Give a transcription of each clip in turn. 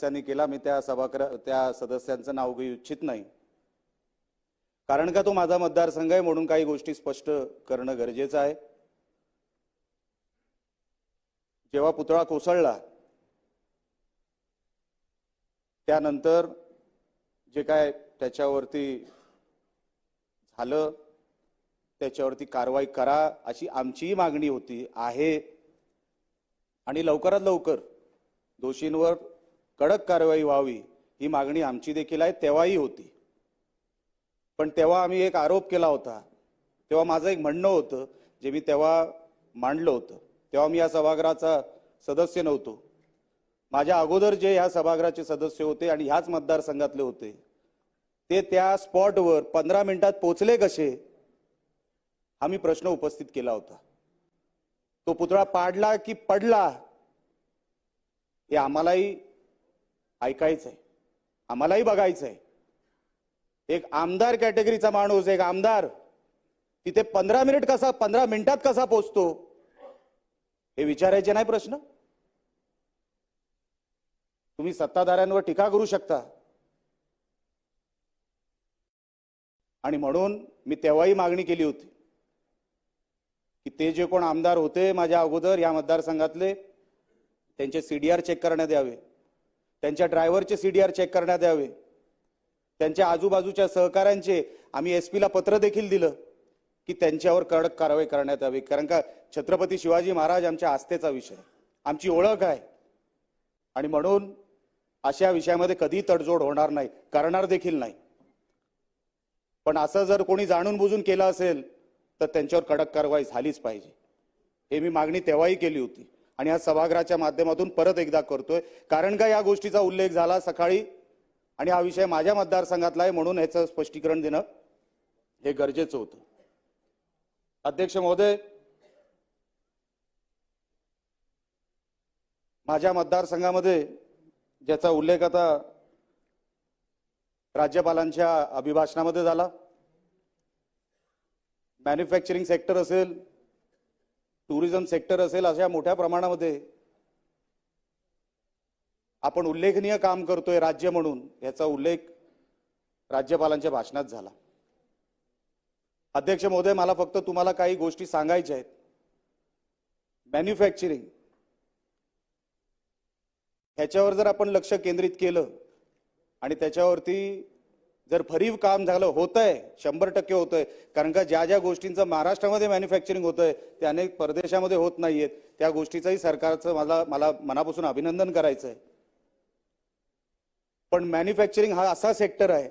सदस्यांनी केला मी त्या सभाग्र त्या सदस्यांचं नाव घेऊ इच्छित नाही. कारण का तो माझा मतदारसंघ आहे म्हणून काही गोष्टी स्पष्ट करणं गरजेचं आहे. जेव्हा पुतळा कोसळला त्यानंतर जे काय त्याच्यावरती झालं त्याच्यावरती कारवाई करा अशी आमचीही मागणी होती आहे. आणि लवकरात लवकर दोषींवर कडक कारवाई व्हावी ही मागणी आमची देखील आहे तेव्हाही होती. पण तेव्हा आम्ही एक आरोप केला होता. तेव्हा माझं एक म्हणणं होतं जे मी तेव्हा मांडलं होतं. तेव्हा मी या सभागृहाचा सदस्य नव्हतो. माझ्या अगोदर जे ह्या सभागृहाचे सदस्य होते आणि ह्याच मतदारसंघातले होते ते त्या स्पॉटवर पंधरा मिनिटात पोचले कसे हा मी प्रश्न उपस्थित केला होता. तो पुतळा पाडला की पडला हे आम्हालाही ऐकायचं आहे. आम्हालाही बघायचं आहे. एक आमदार कॅटेगरीचा माणूस एक आमदार तिथे पंधरा मिनिट कसा पंधरा मिनिटात कसा पोचतो? हे विचारायचे नाही प्रश्न? तुम्ही सत्ताधाऱ्यांवर टीका करू शकता. आणि म्हणून मी तेव्हाही मागणी केली होती की ते जे कोण आमदार होते माझ्या अगोदर या मतदारसंघातले त्यांचे सीडीआर चेक करण्यात यावे. त्यांच्या ड्रायव्हरचे आर चेक करण्यात यावे. त्यांच्या आजूबाजूच्या सहकाऱ्यांचे आम्ही एस पीला पत्र देखील दिलं की त्यांच्यावर कडक कारवाई करण्यात यावी. कारण का छत्रपती शिवाजी महाराज आमच्या आस्थेचा विषय आमची ओळख आहे. आणि म्हणून अशा विषयामध्ये कधी तडजोड होणार नाही. करणार देखील नाही. पण असं जर कोणी जाणून बुजून केलं असेल तर त्यांच्यावर कडक कारवाई झालीच पाहिजे. हे मी मागणी तेव्हाही केली होती. आणि या सभागृहाच्या माध्यमातून परत एकदा करतोय. कारण का या गोष्टीचा उल्लेख झाला सकाळी? आणि हा विषय माझ्या मतदारसंघातला आहे म्हणून ह्याचं स्पष्टीकरण देणं हे गरजेचं होतं. अध्यक्ष महोदय माझ्या मतदारसंघामध्ये ज्याचा उल्लेख आता राज्यपालांच्या अभिभाषणामध्ये झाला. मॅन्युफॅक्चरिंग सेक्टर असेल टुरिझम सेक्टर असेल अशा मोठ्या प्रमाणामध्ये आपण उल्लेखनीय काम करतोय राज्य म्हणून याचा उल्लेख राज्यपालांच्या भाषणात झाला. अध्यक्ष महोदय मला फक्त तुम्हाला काही गोष्टी सांगायच्या आहेत. मॅन्युफॅक्चरिंग. ह्याच्यावर जर आपण लक्ष केंद्रित केलं आणि त्याच्यावरती जर भरीव काम झालं होतंय शंभर टक्के होतंय. कारण का ज्या ज्या गोष्टींचं महाराष्ट्रामध्ये मॅन्युफॅक्चरिंग होतंय ते अनेक परदेशामध्ये होत नाहीयेत. त्या गोष्टीचंही सरकारचं मला मला मनापासून अभिनंदन करायचं आहे पण मॅन्युफॅक्चरिंग हा असा सेक्टर आहे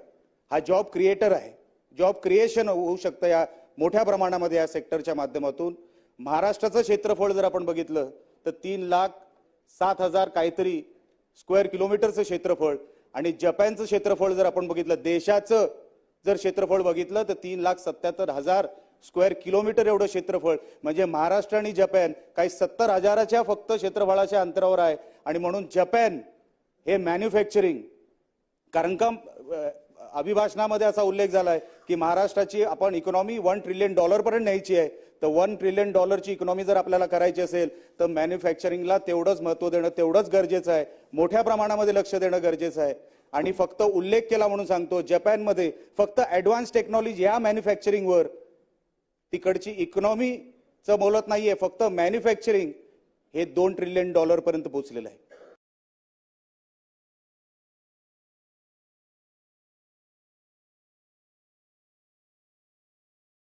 हा जॉब क्रिएटर आहे. जॉब क्रिएशन होऊ शकतं या मोठ्या प्रमाणामध्ये या सेक्टरच्या माध्यमातून. महाराष्ट्राचं क्षेत्रफळ जर आपण बघितलं तर तीन लाख सात हजार काहीतरी स्क्वेअर किलोमीटरचं क्षेत्रफळ. आणि जपानचं क्षेत्रफळ जर आपण बघितलं देशाचं जर क्षेत्रफळ बघितलं तर तीन लाख सत्याहत्तर हजार स्क्वेअर किलोमीटर एवढं क्षेत्रफळ. म्हणजे महाराष्ट्र आणि जपान काही सत्तर हजाराच्या फक्त क्षेत्रफळाच्या अंतरावर आहे. आणि म्हणून जपान हे मॅन्युफॅक्चरिंग कारण का अभिभाषणामध्ये असा उल्लेख झालाय की महाराष्ट्राची आपण इकॉनॉमी वन ट्रिलियन डॉलरपर्यंत न्यायची आहे. तर वन ट्रिलियन डॉलरची इकॉनॉमी जर आपल्याला करायची असेल तर मॅन्युफॅक्चरिंगला तेवढंच महत्त्व देणं तेवढंच गरजेचं आहे. मोठ्या प्रमाणामध्ये लक्ष देणं गरजेचं आहे. आणि फक्त उल्लेख केला म्हणून सांगतो जपानमध्ये फक्त ऍडव्हान्स टेक्नॉलॉजी या मॅन्युफॅक्चरिंगवर तिकडची इकॉनॉमीचं बोलत नाहीये फक्त मॅन्युफॅक्चरिंग हे दोन ट्रिलियन डॉलरपर्यंत पोहोचलेलं आहे.